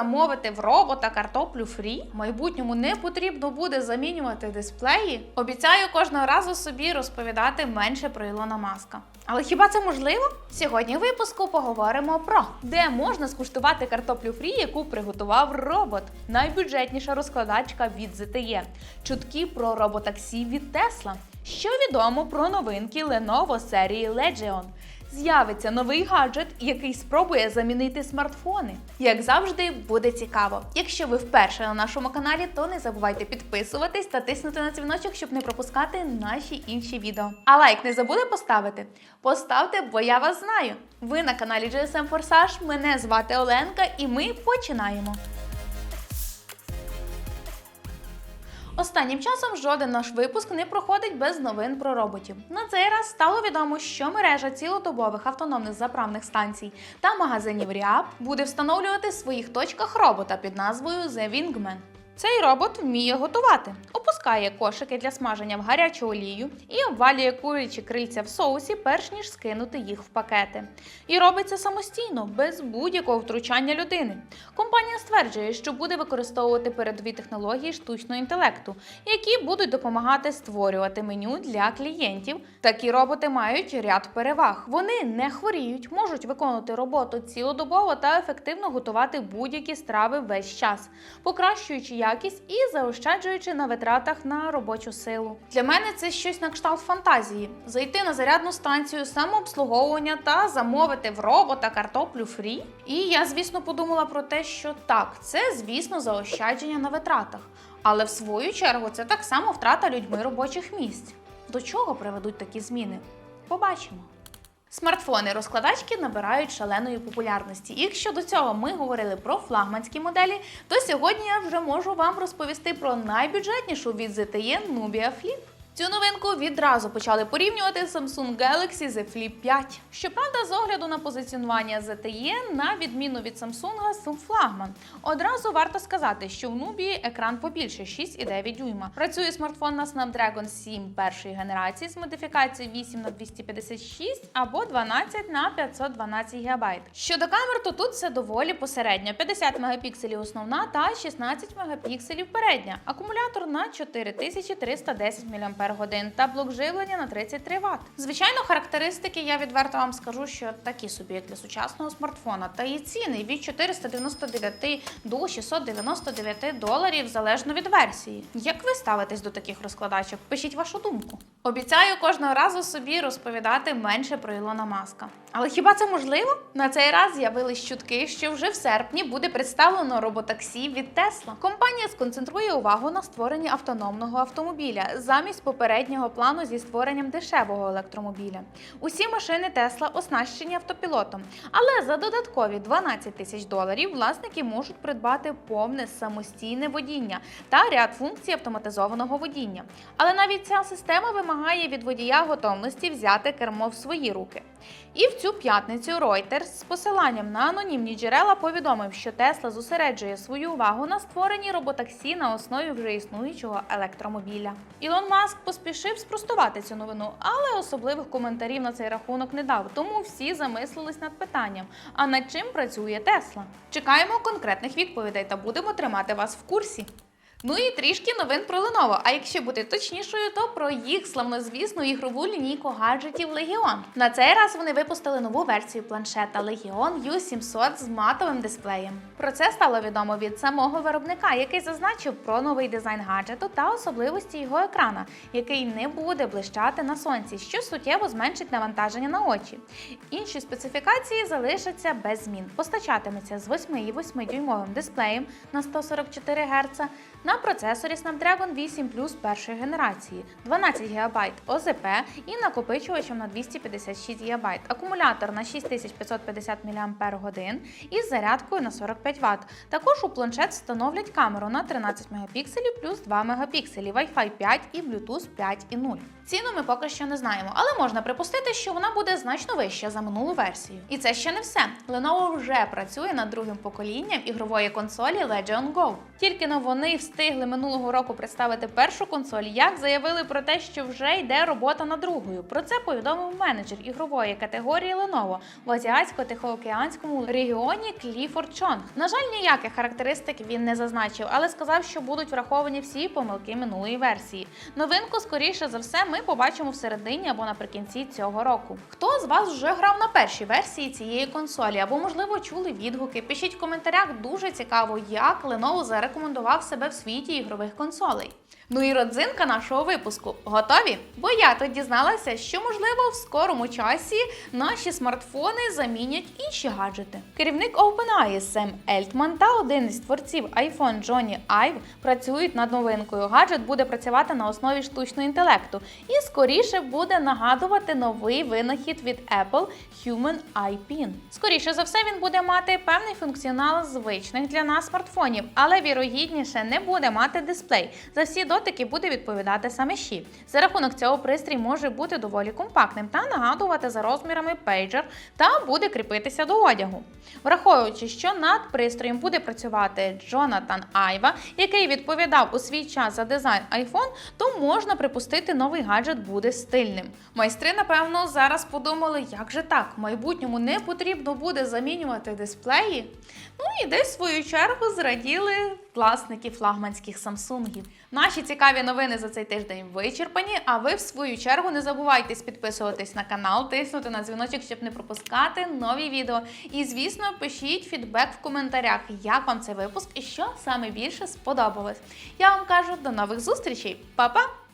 замовити в робота картоплю фрі. В майбутньому не потрібно буде замінювати дисплеї. Обіцяю кожного разу собі розповідати менше про Ілона Маска. Але хіба це можливо? Сьогодні в випуску поговоримо про де можна скуштувати картоплю фрі, яку приготував робот, найбюджетніша розкладачка від ZTE, чутки про роботаксі від Tesla, що відомо про новинки Lenovo серії Legion. З'явиться новий гаджет, який спробує замінити смартфони. Як завжди, буде цікаво. Якщо ви вперше на нашому каналі, то не забувайте підписуватись та тиснути на дзвіночок, щоб не пропускати наші інші відео. А лайк не забули поставити? Поставте, бо я вас знаю. Ви на каналі GSM Forsage, мене звати Оленка, і ми починаємо. Останнім часом жоден наш випуск не проходить без новин про роботів. На цей раз стало відомо, що мережа цілодобових автономних заправних станцій та магазинів Ріап буде встановлювати в своїх точках робота під назвою The Wingman. Цей робот вміє готувати, опускає кошики для смаження в гарячу олію і обвалює курячі крильця в соусі, перш ніж скинути їх в пакети. І робить це самостійно, без будь-якого втручання людини. Компанія стверджує, що буде використовувати передові технології штучного інтелекту, які будуть допомагати створювати меню для клієнтів. Такі роботи мають ряд переваг. Вони не хворіють, можуть виконувати роботу цілодобово та ефективно готувати будь-які страви весь час, покращуючи якість і заощаджуючи на витратах на робочу силу. Для мене це щось на кшталт фантазії: зайти на зарядну станцію самообслуговування та замовити в робота картоплю фрі. І я, звісно, подумала про те, що так, це, звісно, заощадження на витратах. Але в свою чергу це так само втрата людьми робочих місць. До чого приведуть такі зміни? Побачимо. Смартфони-розкладачки набирають шаленої популярності. Якщо до цього ми говорили про флагманські моделі, то сьогодні я вже можу вам розповісти про найбюджетнішу від ZTE Nubia Flip. Цю новинку відразу почали порівнювати Samsung Galaxy Z Flip 5. Щоправда, з огляду на позиціонування ZTE, на відміну від Samsung, це флагман. Одразу варто сказати, що в Nubia екран побільше 6,9 дюйма. Працює смартфон на Snapdragon 7 першої генерації з модифікацією 8 на 256 або 12 на 512 ГБ. Щодо камер, то тут все доволі посередньо: 50 мегапікселів основна та 16 мегапікселів передня. Акумулятор на 4310 мАч та блок живлення на 33 Вт. Звичайно, характеристики я відверто вам скажу, що такі собі, для сучасного смартфона. Та і ціни від 499 до 699 доларів залежно від версії. Як ви ставитесь до таких розкладачок? Пишіть вашу думку. Обіцяю кожного разу собі розповідати менше про Ілона Маска. Але хіба це можливо? На цей раз з'явились чутки, що вже в серпні буде представлено роботаксі від Tesla. Компанія сконцентрує увагу на створенні автономного автомобіля замість попереднього плану зі створенням дешевого електромобіля. Усі машини Тесла оснащені автопілотом, але за додаткові 12 тисяч доларів власники можуть придбати повне самостійне водіння та ряд функцій автоматизованого водіння. Але навіть ця система вимагає від водія готовності взяти кермо в свої руки. І в цю п'ятницю Reuters з посиланням на анонімні джерела повідомив, що Tesla зосереджує свою увагу на створенні роботаксі на основі вже існуючого електромобіля. Ілон Маск поспішив спростувати цю новину, але особливих коментарів на цей рахунок не дав. Тому всі замислились над питанням: а над чим працює Tesla? Чекаємо конкретних відповідей та будемо тримати вас в курсі. Ну і трішки новин про Lenovo. А якщо бути точнішою, то про їх славнозвісну ігрову лінійку гаджетів Legion. На цей раз вони випустили нову версію планшета Legion U700 з матовим дисплеєм. Про це стало відомо від самого виробника, який зазначив про новий дизайн гаджету та особливості його екрана, який не буде блищати на сонці, що суттєво зменшить навантаження на очі. Інші специфікації залишаться без змін. Постачатиметься з 8,8 дюймовим дисплеєм на 144 Гц, на процесорі Snapdragon 8 Plus першої генерації, 12 ГБ ОЗП і накопичувачем на 256 ГБ, акумулятор на 6550 мАч із зарядкою на 45 Вт. Також у планшет встановлять камеру на 13 Мп плюс 2 Мп, Wi-Fi 5 і Bluetooth 5.0. Ціну ми поки що не знаємо, але можна припустити, що вона буде значно вища за минулу версію. І це ще не все. Lenovo вже працює над другим поколінням ігрової консолі Legion Go. Тільки но вони встигли встигли минулого року представити першу консоль, як заявили про те, що вже йде робота над другою. Про це повідомив менеджер ігрової категорії Lenovo в азіатсько-тихоокеанському регіоні Кліфорд Чонг. На жаль, ніяких характеристик він не зазначив, але сказав, що будуть враховані всі помилки минулої версії. Новинку, скоріше за все, ми побачимо в середині або наприкінці цього року. Хто з вас вже грав на першій версії цієї консолі, або можливо чули відгуки? Пишіть в коментарях. Дуже цікаво, як Lenovo зарекомендував себе в світі ігрових консолей. Ну і родзинка нашого випуску. Готові? Бо я тут дізналася, що можливо в скорому часі наші смартфони замінять інші гаджети. Керівник OpenAI Сем Ельтман та один із творців iPhone Джонні Айв працюють над новинкою. Гаджет буде працювати на основі штучного інтелекту і скоріше буде нагадувати новий винахід від Apple Human Eye Pin. Скоріше за все, він буде мати певний функціонал звичних для нас смартфонів, але вірогідніше не буде мати дисплей. За всі дотики буде відповідати саме щі. За рахунок цього пристрій може бути доволі компактним та нагадувати за розмірами пейджер та буде кріпитися до одягу. Враховуючи, що над пристроєм буде працювати Джонатан Айва, який відповідав у свій час за дизайн iPhone, то можна припустити, новий гаджет буде стильним. Майстри, напевно, зараз подумали, як же так, в майбутньому не потрібно буде замінювати дисплеї. Ну і десь в свою чергу зраділи власники флагманських самсунгів. Наші цікаві новини за цей тиждень вичерпані. А ви, в свою чергу, не забувайте підписуватись на канал, тиснути на дзвіночок, щоб не пропускати нові відео. І, звісно, пишіть фідбек в коментарях, як вам цей випуск і що саме більше сподобалось. Я вам кажу до нових зустрічей, Па-па!